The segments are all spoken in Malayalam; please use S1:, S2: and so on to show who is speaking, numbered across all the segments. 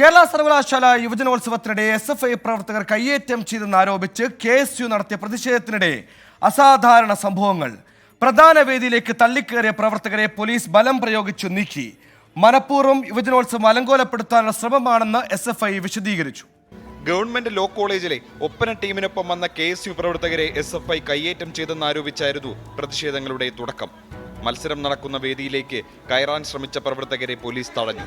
S1: കേരള സർവകലാശാല യുവജനോത്സവത്തിനിടെ എസ് എഫ് ഐ പ്രവർത്തകർ കയ്യേറ്റം ചെയ്തെന്നാരോപിച്ച് കെ എസ് യു നടത്തിയ പ്രതിഷേധത്തിനിടെ അസാധാരണ സംഭവങ്ങൾ. പ്രധാന വേദിയിലേക്ക് തള്ളിക്കേറിയ പ്രവർത്തകരെ പോലീസ് ബലം പ്രയോഗിച്ചു നീക്കി. മനഃപൂർവം യുവജനോത്സവം അലങ്കോലപ്പെടുത്താനുള്ള ശ്രമമാണെന്ന് എസ് എഫ് ഐ വിശദീകരിച്ചു.
S2: ഗവൺമെന്റ് ലോ കോളേജിലെ ഒപ്പന ടീമിനൊപ്പം വന്ന കെ എസ് യു പ്രവർത്തകരെ എസ് എഫ് ഐ കയ്യേറ്റം ചെയ്തെന്നാരോപിച്ചായിരുന്നു പ്രതിഷേധങ്ങളുടെ തുടക്കം. മത്സരം നടക്കുന്ന വേദിയിലേക്ക് കയറാൻ ശ്രമിച്ച പ്രവർത്തകരെ പോലീസ് തടഞ്ഞു.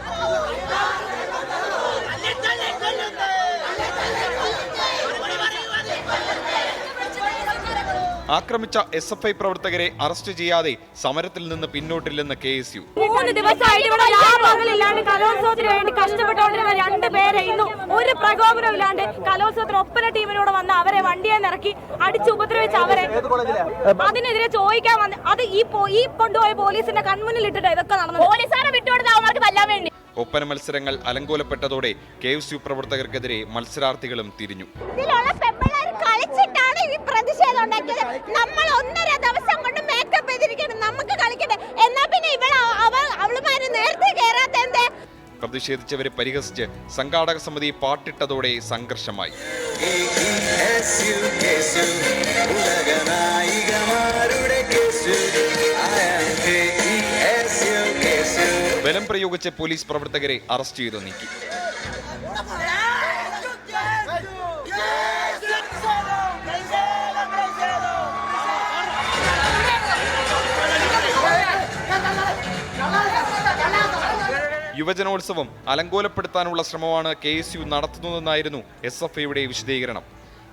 S2: ആക്രമിച്ച എസ് എഫ് ഐ പ്രവർത്തകരെ അറസ്റ്റ് ചെയ്യാതെ സമരത്തിൽ നിന്ന് പിന്നോട്ടില്ലെന്ന് കെ എസ് യു.
S3: മൂന്ന് ദിവസമായിട്ട് ഇവിടെ പകലില്ലാണ്ട് കലോത്സവത്തിന് വേണ്ടി രണ്ട് പേരെ ഇന്നും ഒരു പ്രകോപനം ഇല്ലാണ്ട് കലോത്സവത്തിന് ഒപ്പന ടീമിനോട് വന്ന് അവരെ വണ്ടിയെ നിറക്കി അടിച്ച് ഉപദ്രവിച്ച് അവരെ. അതിനെതിരെ ചോദിക്കാൻ വന്ന് അത് ഈ ഈ കൊണ്ടുപോയ പോലീസിന്റെ കൺമുന്നിൽ ഇട്ടിട്ട് ഇതൊക്കെ നടന്നു പോലീസുകാരെ വിട്ടുകൊടുത്ത അവർക്ക് കൊല്ലാൻ വേണ്ടി.
S2: ഒപ്പന മത്സരങ്ങൾ അലങ്കോലപ്പെട്ടതോടെ കെ എസ് യു പ്രവർത്തകർക്കെതിരെ മത്സരാർത്ഥികളും തിരിഞ്ഞു.
S4: കളിക്കട്ടെ. എന്നാ പിന്നെ ഇവൾ അവൾ അവളുമാര് നേരത്തെ കയറാത്ത എന്തേ?
S2: പ്രതിഷേധിച്ചവരെ പരിഹസിച്ച് സംഘാടക സമിതി പാട്ടിട്ടതോടെ സംഘർഷമായി. ബലം പ്രയോഗിച്ച് പോലീസ് പ്രവർത്തകരെ അറസ്റ്റ് ചെയ്തു നീക്കി. യുവജനോത്സവം അലങ്കോലപ്പെടുത്താനുള്ള ശ്രമമാണ് കെ എസ് യു നടത്തുന്നതെന്നായിരുന്നു എസ് എഫ് ഐയുടെ വിശദീകരണം.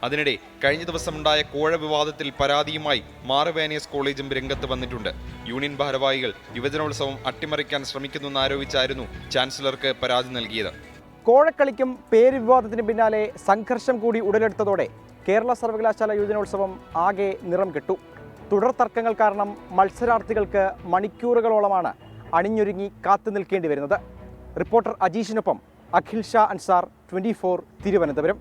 S2: അതിനിടെ കഴിഞ്ഞ ദിവസമുണ്ടായ കോഴ വിവാദത്തിൽ പരാതിയുമായി മാറുവേനിയസ് കോളേജും രംഗത്ത് വന്നിട്ടുണ്ട്. യൂണിയൻ ഭാരവാഹികൾ യുവജനോത്സവം അട്ടിമറിക്കാൻ ശ്രമിക്കുന്നെന്നാരോപിച്ചായിരുന്നു ചാൻസലർക്ക് പരാതി നൽകിയത്.
S5: കോഴക്കളിക്കും പേര് വിവാദത്തിന് പിന്നാലെ സംഘർഷം കൂടി ഉടലെടുത്തതോടെ കേരള സർവകലാശാല യുവജനോത്സവം ആകെ നിറം കെട്ടു. തുടർ തർക്കങ്ങൾ കാരണം മത്സരാർത്ഥികൾക്ക് മണിക്കൂറുകളോളമാണ് അണിഞ്ഞൊരുങ്ങി കാത്തു നിൽക്കേണ്ടി വരുന്നത്. റിപ്പോർട്ടർ അജീഷിനൊപ്പം അഖിൽ ഷാ അൻസാർ ട്വന്റി തിരുവനന്തപുരം.